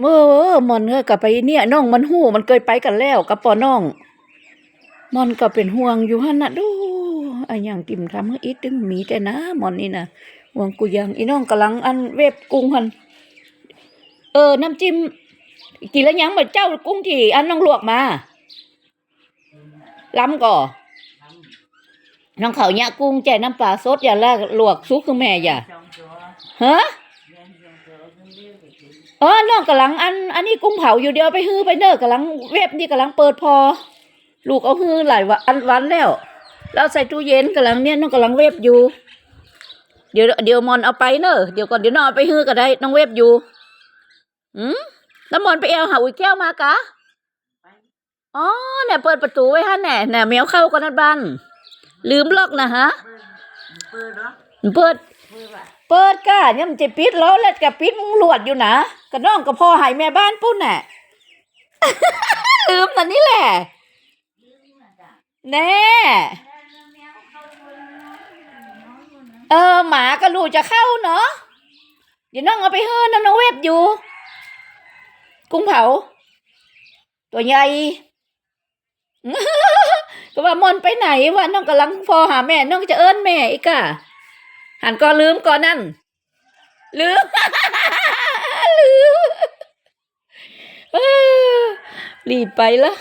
เออมอนเอ้ยกับไปเนี่ยน้องมันหู้มันเคยไปกันแล้วกับปอน้องมอนก็เป็นห่วงอยู่หันน่ะดูอะหยังติ่มทำให้อีตึงมีแต่นะมอนนี่น่ะห่วงกูยังอีน้องกำลังอันเวฟกุ้งหันเออน้ำจิ้มกินแล้วยังบ่เจ้ากุ้งที่อันน้องลวกมาล้ำก่อน้องเขาเนี่ยกุ้งแจ่น้ำปลาสดอย่าละลวกซุกคือแม่อย่าฮะ ออน้องกำลังอันอันนี้กุ้งเผาอยู่เดียวไปฮื้อไปเนอะกำลังเว็บนี่กำลังเปิดพอ ลูกเอาฮื้อหลายวันวันแล้วแล้วใส่ตู้เย็นกำลังเนี่ยน้องกำลังเว็บอยู่ เดี๋ยวเดี๋ยวมอนเอาไปเนอะเดี๋ยวก่อนเดี๋ยวน้องเอาไปฮื้อก็ได้น้องเว็บอยู่อืมแล้วมอนไปเอาหาอุ้ยแก้วมากะอ๋อเนี่ยเปิดประตูไว้ฮะเนี่ยเนี่ยแมวเข้ากันนัดบ้านลืมล็อกนะฮะเปิดเหรอเปิด เปิดว่ะเปิดก้าเนี่ยมันจะปิดแล้วแล้วกับปิดมุงหลวดอยู่นะกับน้องกับพ่อหายแม่บ้านปุ้นน่ะลืมแต่นี่แหละแน่เออหมากับลูกจะเข้าเนาะเดี๋ยวน้องเอาไปเฮือน้ำน้องเวฟอยู่ กุ้งเผา ตัวใหญ่ก็ว่ามอนไปไหนวะน้องกำลังพอหาแม่ น้องจะเอิ้นแม่อีกอะ หันก็ลืมก่อนนั่นลืมลืมรีบไปละ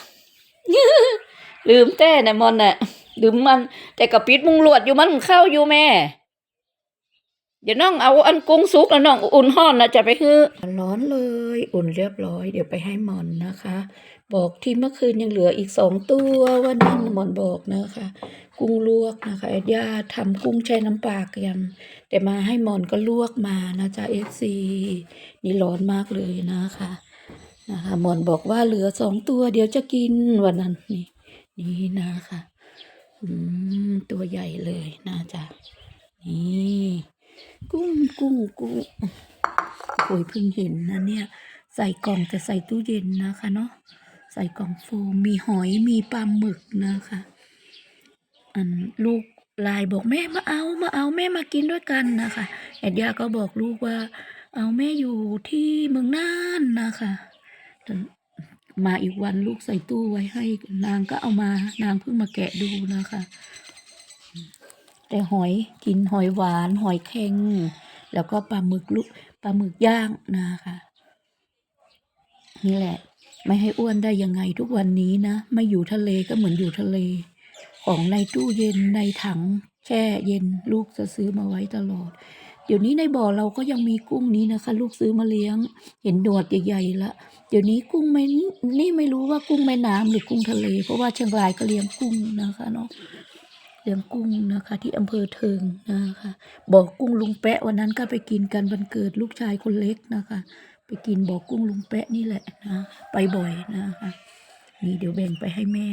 ลืมแต่นะมอนน่ะลืมมัน แต่กระปิดมุงลวดอยู่มันเข้าอยู่แม่ เดี๋ยวน้องเอาอันกุ้งสุกแล้วน้องอุ่นห้อนนะจะไปฮื้อร้อนเลย อุ่นเรียบร้อย เดี๋ยวไปให้มอนนะคะ บอกที่เมื่อคืนยังเหลืออีกสองตัววันนั้นมอนบอกนะคะ กุ้งลวกนะคะย่าทำกุ้งแช่น้ำปลากัน แต่มาให้มอนก็ลวกมานะจ๊ะเอฟซีนี่ร้อนมากเลยนะคะนะคะมอนบอกว่าเหลือสองตัว เดี๋ยวจะกินวันนั้นนี่นี่นะคะ อืมตัวใหญ่เลยนะจ๊ะนี่ กุ้งกุ้งโอ้ยเพิ่งเห็นนะเนี่ย ใส่กล่องแต่ใส่ตู้เย็นนะคะเนาะใส่กล่องโฟมมีหอยมีปลาหมึกนะคะอันลูกไลน์บอกแม่มาเอามาเอาแม่มากินด้วยกันนะคะแอดยาก็บอกลูกว่า เอาแม่อยู่ที่เมืองน่านนะคะมาอีกวันลูกใส่ตู้ไว้ให้ นางก็เอามานางเพิ่งมาแกะดูนะคะ แต่หอยกินหอยหวาน หอยแข็ง แล้วก็ปลาหมึกลูกปลาหมึกย่างนะคะนี่แหละ ไม่ให้อ้วนได้ยังไงทุกวันนี้นะไม่อยู่ทะเลก็เหมือนอยู่ทะเล ของในตู้เย็นในถัง แช่เย็นลูกจะซื้อมาไว้ตลอด เดี๋ยวนี้ในบ่อเราก็ยังมีกุ้งนี้นะคะ ลูกซื้อมาเลี้ยง เห็นหนวดใหญ่ๆละเดี๋ยวนี้กุ้งไม่นี่ไม่รู้ว่ากุ้งแม่น้ำหรือกุ้งทะเล เพราะว่าเชียงรายก็เลี้ยงกุ้งนะคะเนาะ เลี้ยงกุ้งนะคะ ที่อำเภอเทิงนะคะบ่อกุ้งลุงแปะวันนั้นก็ไปกินกันวันเกิดลูกชายคนเล็กนะคะ ไปกินบ่อกุ้งลุงแปะนี่แหละนะ ไปบ่อยนะคะนี่เดี๋ยวแบ่งไปให้แม่